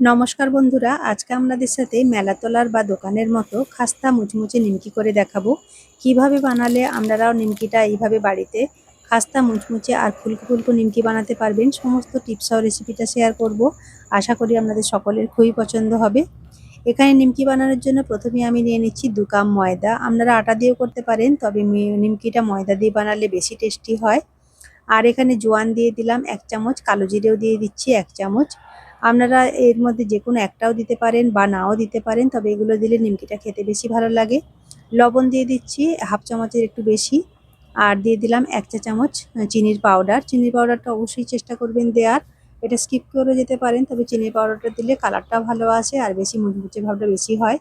নমস্কার বন্ধুরা, আজকে আপনাদের সাথে মেলাতলার বা দোকানের মতো খাস্তা মুচমুচে নিমকি করে দেখাবো। কীভাবে বানালে আপনারাও নিমকিটা এইভাবে বাড়িতে খাস্তা মুচমুচে আর ফুলকো ফুলকো নিমকি বানাতে পারবেন, সমস্ত টিপস ও রেসিপিটা শেয়ার করব। আশা করি আপনাদের সকলের খুবই পছন্দ হবে। এখানে নিমকি বানানোর জন্য প্রথমে আমি নিয়ে নিচ্ছি দু কাপ ময়দা। আপনারা আটা দিয়েও করতে পারেন, তবে নিমকিটা ময়দা দিয়ে বানালে বেশি টেস্টি হয়। আর এখানে জোয়ান দিয়ে দিলাম এক চামচ, কালো জিরেও দিয়ে দিচ্ছি এক চামচ। আপনারা এর মধ্যে যে কোনো একটাও দিতে পারেন বা নাও দিতে পারেন, তবে এগুলো দিলে নিমকিটা খেতে বেশি ভালো লাগে। লবণ দিয়ে দিচ্ছি, হাফ চামচের একটু বেশি। আর দিয়ে দিলাম এক চা চামচ চিনির পাউডার। চিনির পাউডারটা অবশ্যই চেষ্টা করবেন দেওয়ার। এটা স্কিপ করে যেতে পারেন, তবে চিনির পাউডারটা দিলে কালারটা ভালো আসে আর বেশি মুচমুচে ভাবটা বেশি হয়।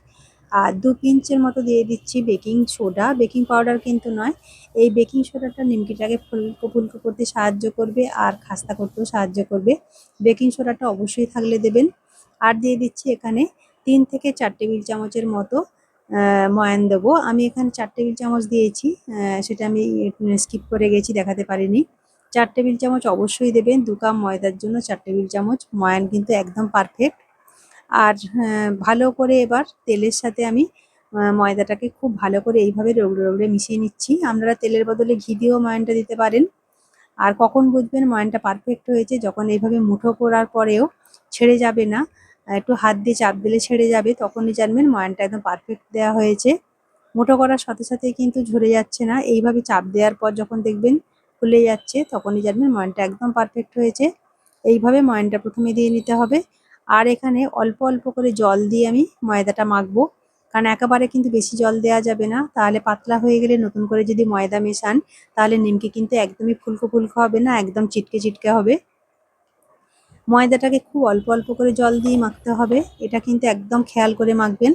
আর দু পিঞ্চের মতো দিয়ে দিচ্ছি বেকিং সোডা। বেকিং পাউডার কিন্তু নয়, এই বেকিং সোডাটা নিমকিটাকে ফুলকো ফুলকো করতে সাহায্য করবে আর খাস্তা করতেও সাহায্য করবে। বেকিং সোডাটা অবশ্যই থাকলে দেবেন। আর দিয়ে দিচ্ছি এখানে তিন থেকে চার টেবিল চামচের মতো ময়ান দেবো। আমি এখানে চার টেবিল চামচ দিয়েছি সেটা আমি স্কিপ করে গেছি, দেখাতে পারিনি। চার টেবিল চামচ অবশ্যই দেবেন, দু কাপ ময়দার জন্য চার টেবিল চামচ। ময়ান কিন্তু একদম পারফেক্ট। আর ভালো করে এবার তেলের সাথে আমি ময়দাটাকে খুব ভালো করে এইভাবে রগড়ে রগড়ে মিশিয়ে নিচ্ছি। আপনারা তেলের বদলে ঘি দিয়েও ময়নটা দিতে পারেন। আর কখন বুঝবেন, ময়নটা পারফেক্ট হয়েছে, যখন এইভাবে মুঠো করার পরেও ছেড়ে যাবে না, একটু হাত দিয়ে চাপ দিলে ছেড়ে যাবে, তখনই জানবেন ময়নটা একদম পারফেক্ট দেওয়া হয়েছে। মুঠো করার সাথে সাথে কিন্তু ঝরে যাচ্ছে না, এইভাবে চাপ দেওয়ার পর যখন দেখবেন খুলে যাচ্ছে, তখনই জানবেন ময়নটা একদম পারফেক্ট হয়েছে। এইভাবে ময়নটা প্রথমে দিয়ে নিতে হবে। আর এখানে অল্প অল্প করে জল দিয়ে আমি ময়দাটা মাখবো। কারণ একেবারে কিন্তু বেশি জল দেওয়া যাবে না। তাহলে পাতলা হয়ে গেলে নতুন করে যদি ময়দা মেশান, তাহলে নিমকি কিন্তু একদমই ফুলকো ফুলকো হবে না, একদম চিটকে চিটকে হবে। ময়দাটাকে খুব অল্প অল্প করে জল দিয়ে মাখতে হবে। এটা কিন্তু একদম খেয়াল করে মাখবেন।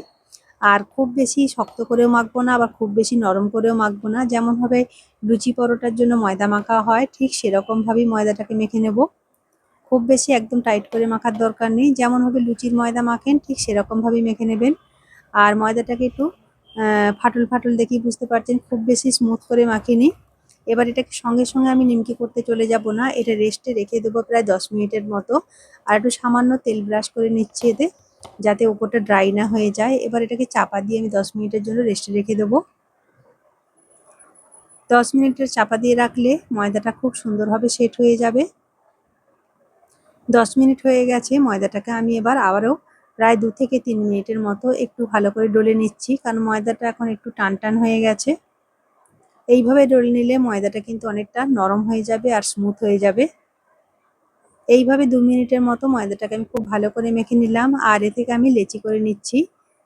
আর খুব বেশি শক্ত করেও মাখবো না, আবার খুব বেশি নরম করেও মাখবো না। যেমনভাবে লুচি পরোটার জন্য ময়দা মাখা হয়, ঠিক সেরকমভাবেই ময়দাটাকে মেখে নেব। খুব বেশি একদম টাইট করে মাখার দরকার নেই। যেমন ভাবে লুচির ময়দা মাখেন, ঠিক সেরকমভাবেই মেখে নেবেন। আর ময়দাটাকে একটু ফাটল ফাটল দেখেই বুঝতে পারছেন, খুব বেশি স্মুথ করে মাখিনি। এবার এটাকে সঙ্গে সঙ্গে আমি নিমকি করতে চলে যাব না, এটা রেস্টে রেখে দেবো প্রায় দশ মিনিটের মতো। আর একটু সামান্য তেল ব্রাশ করে নিচ্ছি এতে, যাতে উপরটা ড্রাই না হয়ে যায়। এবার এটাকে চাপা দিয়ে আমি দশ মিনিটের জন্য রেস্টে রেখে দেবো। দশ মিনিটের চাপা দিয়ে রাখলে ময়দাটা খুব সুন্দরভাবে সেট হয়ে যাবে। দশ মিনিট হয়ে গেছে, ময়দাটাকে আমি এবার আবারও প্রায় দু থেকে তিন মিনিটের মতো একটু ভালো করে ডলে নিচ্ছি, কারণ ময়দাটা এখন একটু টান টান হয়ে গেছে। এইভাবে ডলে নিলে ময়দাটা কিন্তু অনেকটা নরম হয়ে যাবে আর স্মুথ হয়ে যাবে। এইভাবে দু মিনিটের মতো ময়দাটাকে আমি খুব ভালো করে মেখে নিলাম আর এ থেকে আমি লেচি করে নিচ্ছি।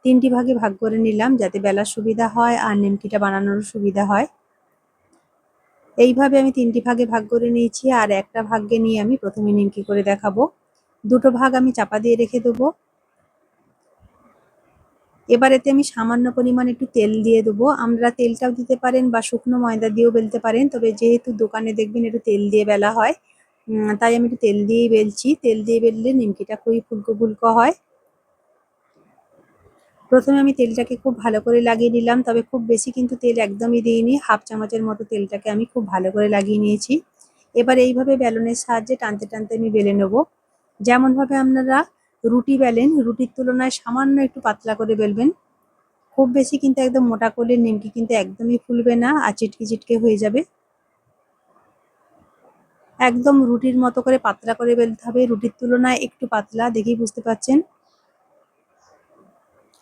তিনটি ভাগে ভাগ করে নিলাম যাতে বেলার সুবিধা হয় আর নিমকিটা বানানোর সুবিধা হয়। এইভাবে আমি তিনটি ভাগে ভাগ করে নিয়েছি, আর একটা ভাগ্যে নিয়ে আমি প্রথমে নিমকি করে দেখাবো। দুটো ভাগ আমি চাপা দিয়ে রেখে দেবো। এবার এতে আমি সামান্য পরিমাণ একটু তেল দিয়ে দেবো। আমরা তেলটাও দিতে পারেন বা শুকনো ময়দা দিয়েও বেলতে পারেন, তবে যেহেতু দোকানে দেখবেন একটু তেল দিয়ে বেলা হয় তাই আমি একটু তেল দিয়েই বেলছি। তেল দিয়ে বেললে নিমকিটা খুবই ফুলকো ফুলকো হয়। প্রথমে আমি তেলটাকে খুব ভালো করে লাগিয়ে নিলাম, তবে খুব বেশি কিন্তু তেল একদমই দিইনি। হাফ চামচের মতো তেলটাকে আমি খুব ভালো করে লাগিয়ে নিয়েছি। এবার এইভাবে বেলনের সাহায্যে টানতে টানতে আমি বেলে নেব। যেমনভাবে আপনারা রুটি বেলেন, রুটির তুলনায় সামান্য একটু পাতলা করে বেলবেন। খুব বেশি কিন্তু একদম মোটা করলে নিমকি কিন্তু একদমই ফুলবে না আর চিটকে চিটকে হয়ে যাবে। একদম রুটির মতো করে পাতলা করে বেলতে হবে। রুটির তুলনায় একটু পাতলা, দেখেই বুঝতে পারছেন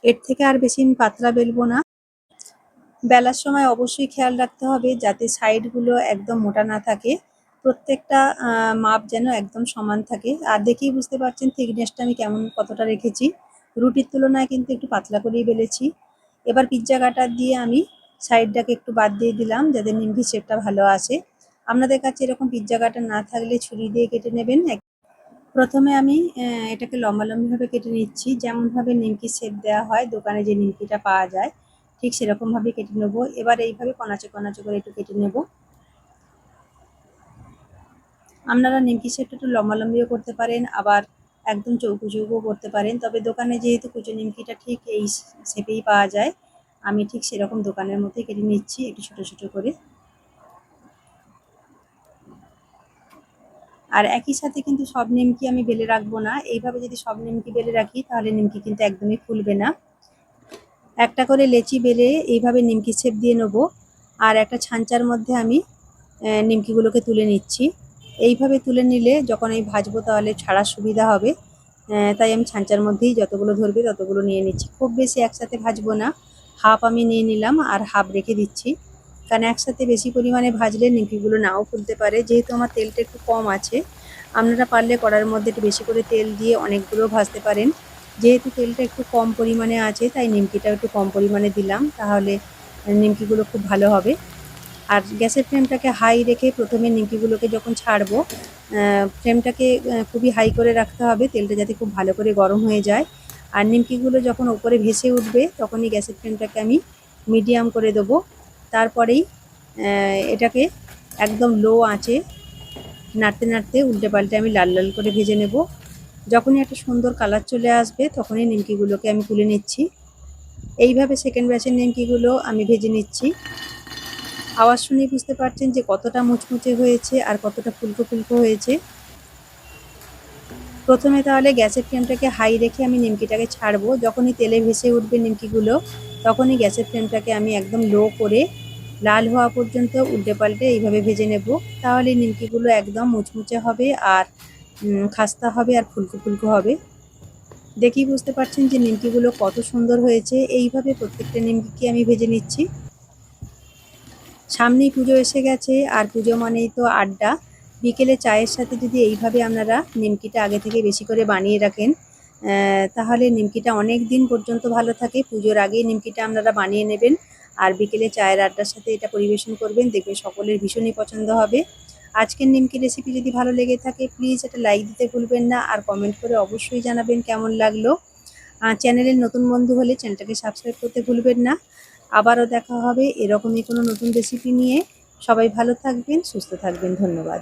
এর থেকে আর বেশি পাতলা বেলবো না। বেলার সময় অবশ্যই খেয়াল রাখতে হবে যাতে সাইডগুলো একদম মোটা না থাকে। প্রত্যেকটা মাপ যেন একদম সমান থাকে। আর দেখেই বুঝতে পারছেন থিকনেসটা আমি কেমন কতটা রেখেছি। রুটির তুলনায় কিন্তু একটু পাতলা করেই বেলেছি। এবার পিৎজা কাটার দিয়ে আমি সাইডটাকে একটু বাদ দিয়ে দিলাম যাতে নিমকি শেপটা ভালো আসে। আপনাদের কাছে এরকম পিৎজা কাটার না থাকলে ছুরি দিয়ে কেটে নেবেন। প্রথমে আমি এটাকে লম্বা লম্বিভাবে কেটে নিচ্ছি। যেমনভাবে নিমকি সেপ দেওয়া হয়, দোকানে যে নিমকিটা পাওয়া যায়, ঠিক সেরকমভাবে কেটে নেব। এবার এইভাবে কনাচে কনাচে করে একটু কেটে নেব। আপনারা নিমকি সেটটা একটু লম্বালম্বিও করতে পারেন, আবার একদম চৌকো চৌকো করতে পারেন। তবে দোকানে যেহেতু কুচো নিমকিটা ঠিক এই সেপেই পাওয়া যায়, আমি ঠিক সেরকম দোকানের মতোই কেটে নিচ্ছি, একটু ছোটো ছোটো করে। আর একই সাথে কিন্তু সব নিমকি আমি বেলে রাখব না। এইভাবে যদি সব নিমকি বেলে রাখি, তাহলে নিমকি কিন্তু একদমই ফুলবে না। একটা করে লেচি বেলে এইভাবে নিমকি শেপ দিয়ে নেব। আর একটা ছাঁচার মধ্যে আমি নিমকিগুলোকে তুলে নিচ্ছি। এইভাবে তুলে নিলে যখন আমি ভাজবো তাহলে ছাড়ার সুবিধা হবে। তাই আমি ছাঁচার মধ্যেই যতগুলো ধরবে ততগুলো নিয়ে নিচ্ছি। খুব বেশি একসাথে ভাজবো না। হাফ আমি নিয়ে নিলাম আর হাফ রেখে দিচ্ছি। কারণ একসাথে বেশি পরিমাণে ভাজলে নিমকিগুলো নাও ফুলতে পারে। যেহেতু আমার তেলটা একটু কম আছে, আপনারা পারলে কড়ার মধ্যে একটু বেশি করে তেল দিয়ে অনেকগুলো ভাজতে পারেন। যেহেতু তেলটা একটু কম পরিমাণে আছে, তাই নিমকিটাও একটু কম পরিমাণে দিলাম, তাহলে নিমকিগুলো খুব ভালো হবে। আর গ্যাসের ফ্লেমটাকে হাই রেখে প্রথমে নিমকিগুলোকে যখন ছাড়বো ফ্লেমটাকে খুবই হাই করে রাখতে হবে, তেলটা যাতে খুব ভালো করে গরম হয়ে যায়। আর নিমকিগুলো যখন ওপরে ভেসে উঠবে, তখনই গ্যাসের ফ্লেমটাকে আমি মিডিয়াম করে দেবো। তারপরেই এটাকে একদম লো আঁচে নাড়তে নাড়তে উল্টে পাল্টে আমি লাল লাল করে ভেজে নেব। যখনই একটা সুন্দর কালার চলে আসবে, তখনই নিমকিগুলোকে আমি তুলে নিচ্ছি। এইভাবে সেকেন্ড ব্যাচের নিমকিগুলো আমি ভেজে নিচ্ছি। আওয়াজ শুনে বুঝতে পারছেন যে কতটা মুচমুচে হয়েছে আর কতটা ফুলকো ফুলকো হয়েছে। প্রথমে তাহলে গ্যাসের ফ্লেমটাকে হাই রেখে আমি নিমকিটাকে ছাড়বো। যখনই তেলে ভেসে উঠবে নিমকিগুলো, তখনই গ্যাসের ফ্লেমটাকে আমি একদম লো করে লাল হওয়া পর্যন্ত উল্টে পাল্টে এইভাবে ভেজে নেব। তাহলে নিমকিগুলো একদম মুচমুচে হবে আর খাস্তা হবে আর ফুলকো ফুলকো হবে। দেখি বুঝতে পারছেন যে নিমকিগুলো কত সুন্দর হয়েছে। এইভাবে প্রত্যেকটা নিমকিকে আমি ভেজে নিচ্ছি। সামনেই পুজো এসে গেছে। আর পুজো মানেই তো আড্ডা। বিকেলে চায়ের সাথে যদি এইভাবে আপনারা নিমকিটা আগে থেকে বেশি করে বানিয়ে রাখেন তাহলে নিমকিটা অনেক দিন পর্যন্ত ভালো থাকে। পুজোর আগেই নিমকিটা আপনারা বানিয়ে নেবেন। আর বিকেলে চায়ের আড্ডার সাথে এটা পরিবেশন করবেন দেখবে সকলের ভীষণই পছন্দ হবে। আজকের নিমকি রেসিপি যদি ভালো লেগে থাকে প্লিজ এটা লাইক দিতে ভুলবেন না আর কমেন্ট করে অবশ্যই জানাবেন কেমন লাগল। চ্যানেলের নতুন বন্ধু হলে চ্যানেলটাকে সাবস্ক্রাইব করতে ভুলবেন না। আবারও দেখা হবে এরকমই কোনো নতুন রেসিপি নিয়ে। সবাই ভালো থাকবেন, সুস্থ থাকবেন, ধন্যবাদ।